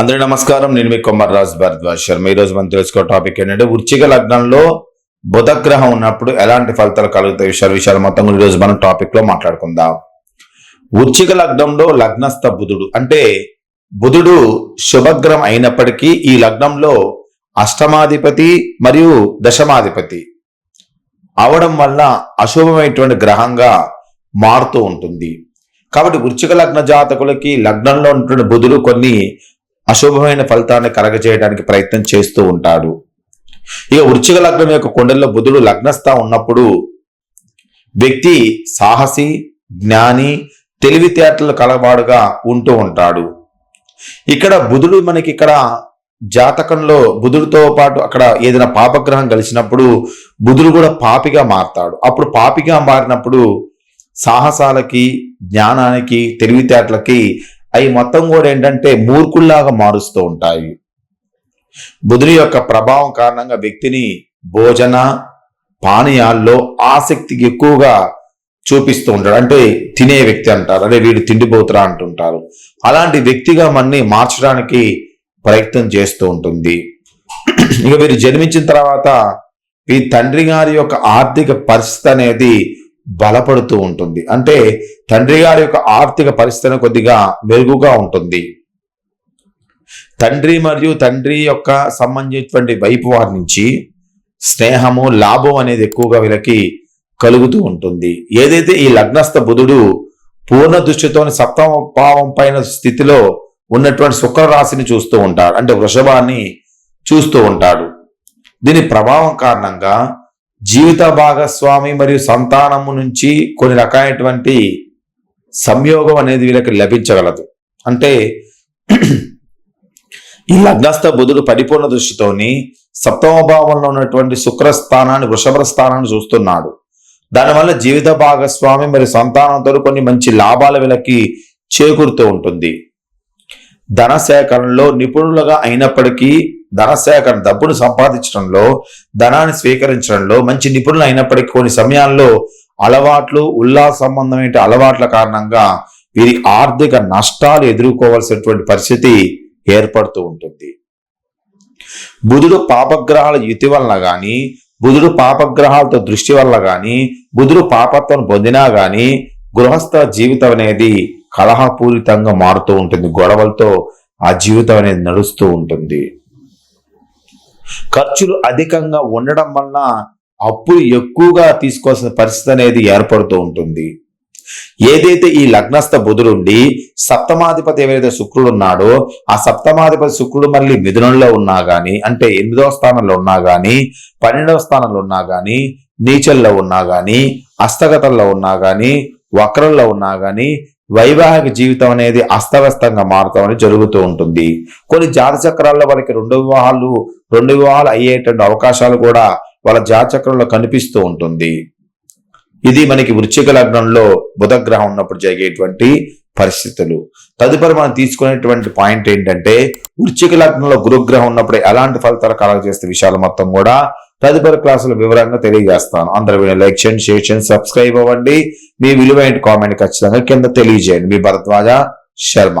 అందరి నమస్కారం. నేను మీ కొమ్మర్ రాజ్ భరద్వాజ్ శర్మ ఈ రోజు మనం తెలుసుకో టాపిక్ ఏంటంటే వృచ్చిక లగ్నంలో బుధ గ్రహం ఉన్నప్పుడు ఎలాంటి ఫలితాలు కలుగుతాయి? విషయాలు విషయాలు మొత్తం ఈ రోజు మనం టాపిక్లో మాట్లాడుకుందాం. వృచ్చిక లగ్నంలో లగ్నస్థ బుధుడు. అంటే బుధుడు శుభగ్రహం అయినప్పటికీ ఈ లగ్నంలో అష్టమాధిపతి మరియు దశమాధిపతి అవడం వల్ల అశుభమైనటువంటి గ్రహంగా మారుతూ ఉంటుంది. కాబట్టి వృచ్చిక లగ్న జాతకులకి లగ్నంలో ఉన్నటువంటి బుధుడు కొన్ని అశుభమైన ఫలితాన్ని కలగజేయడానికి ప్రయత్నం చేస్తూ ఉంటాడు. ఇక వృచ్చిక లగ్నం యొక్క కొండల్లో బుధుడు లగ్నస్థ ఉన్నప్పుడు వ్యక్తి సాహసి జ్ఞాని తెలివితేటలు కలవాడుగా ఉంటూ ఉంటాడు. ఇక్కడ బుధుడు మనకి ఇక్కడ జాతకంలో బుధుడితో పాటు అక్కడ ఏదైనా పాపగ్రహం కలిసినప్పుడు బుధుడు కూడా పాపిగా మారతాడు. అప్పుడు పాపిగా మారినప్పుడు సాహసాలకి జ్ఞానానికి తెలివితేటలకి అవి మొత్తం కూడా ఏంటంటే మూర్ఖుల్లాగా మారుస్తూ ఉంటాయి. బుధుని యొక్క ప్రభావం కారణంగా వ్యక్తిని భోజన పానీయాల్లో ఆసక్తికి ఎక్కువగా చూపిస్తూ ఉంటాడు. అంటే తినే వ్యక్తి అంటారు. అదే వీడు తిండిపోతురా అంటుంటారు. అలాంటి వ్యక్తిగా మనని మార్చడానికి ప్రయత్నం చేస్తూ ఉంటుంది. ఇక వీరు జన్మించిన తర్వాత ఈ తండ్రి గారి యొక్క ఆర్థిక పరిస్థితి అనేది బలపడుతూ ఉంటుంది. అంటే తండ్రి గారి యొక్క ఆర్థిక పరిస్థితి కొద్దిగా మెరుగుగా ఉంటుంది. తండ్రి మరియు తండ్రి యొక్క సంబంధించినటువంటి వైపు వారి నుంచి స్నేహము లాభం అనేది ఎక్కువగా వీళ్ళకి కలుగుతూ ఉంటుంది. ఏదైతే ఈ లగ్నస్థ బుధుడు పూర్ణ దృష్టితోని సప్తమ భావం పైన స్థితిలో ఉన్నటువంటి శుక్రరాశిని చూస్తూ ఉంటాడు. అంటే వృషభాన్ని చూస్తూ ఉంటాడు. దీని ప్రభావం కారణంగా జీవిత భాగస్వామి మరియు సంతానము నుంచి కొన్ని రకాలైనటువంటి సంయోగం అనేది వీళ్ళకి లభించగలదు. అంటే ఈ లగ్నస్థ బుధుడు పరిపూర్ణ దృష్టితోని సప్తమ భావంలో ఉన్నటువంటి శుక్ర స్థానాన్ని వృషభ స్థానాన్ని చూస్తున్నాడు. దానివల్ల జీవిత భాగస్వామి మరియు సంతానంతో కొన్ని మంచి లాభాలు వీళ్ళకి చేకూరుతూ ఉంటుంది. ధన సేకరణలో నిపుణులుగా అయినప్పటికీ ధనసేకరణ డబ్బును సంపాదించడంలో ధనాన్ని స్వీకరించడంలో మంచి నిపుణులు అయినప్పటికీ కొన్ని సమయాల్లో అలవాట్లు ఉల్లాస సంబంధమైన అలవాట్ల కారణంగా వీరి ఆర్థిక నష్టాలు ఎదుర్కోవాల్సినటువంటి పరిస్థితి ఏర్పడుతూ ఉంటుంది. బుధుడు పాపగ్రహాల యుతి వలన గాని బుధుడు పాపగ్రహాలతో దృష్టి వల్ల గాని బుధుడు పాపత్వం పొందినా గాని గృహస్థ జీవితం అనేది కలహపూరితంగా మారుతూ ఉంటుంది గొడవలతో ఆ జీవితం అనేది నడుస్తూ ఉంటుంది. ఖర్చులు అధికంగా ఉండడం వలన అప్పులు ఎక్కువగా తీసుకోవాల్సిన పరిస్థితి అనేది ఏర్పడుతూ ఉంటుంది. ఏదైతే ఈ లగ్నస్థ బుధుడుండి సప్తమాధిపతి ఏవైతే శుక్రుడు ఉన్నాడో ఆ సప్తమాధిపతి శుక్రుడు మళ్ళీ మిథునంలో ఉన్నా గాని అంటే ఎనిమిదవ స్థానంలో ఉన్నా గాని పన్నెండవ స్థానంలో ఉన్నా గాని నీచల్లో ఉన్నా గాని హస్తగతంలో ఉన్నా గాని వక్రంలో ఉన్నా గాని వైవాహిక జీవితం అనేది అస్తవ్యస్తంగా మారటం అనేది జరుగుతూ ఉంటుంది. కొన్ని జాత చక్రాల్లో వాళ్ళకి రెండు వివాహాలు రెండు వివాహాలు అయ్యేటువంటి అవకాశాలు కూడా వాళ్ళ జాత చక్రంలో కనిపిస్తూ ఉంటుంది. ఇది మనకి వృశ్చిక లగ్నంలో బుధగ్రహం ఉన్నప్పుడు జరిగేటువంటి పరిస్థితులు. తదుపరి మనం తీసుకునేటువంటి పాయింట్ ఏంటంటే వృచ్చిక లగ్నంలో గురుగ్రహం ఉన్నప్పుడు ఎలాంటి ఫలితాలు కలగజేస్తే విషయాలు మొత్తం కూడా తదుపరి క్లాసులు వివరంగా తెలియజేస్తాను. అందరూ వీడియో లైక్ చేయండి షేర్ చేయండి సబ్స్క్రైబ్ అవ్వండి. మీ విలువైన కామెంట్ ఖచ్చితంగా కింద తెలియజేయండి. మీ భరద్వాజ శర్మ.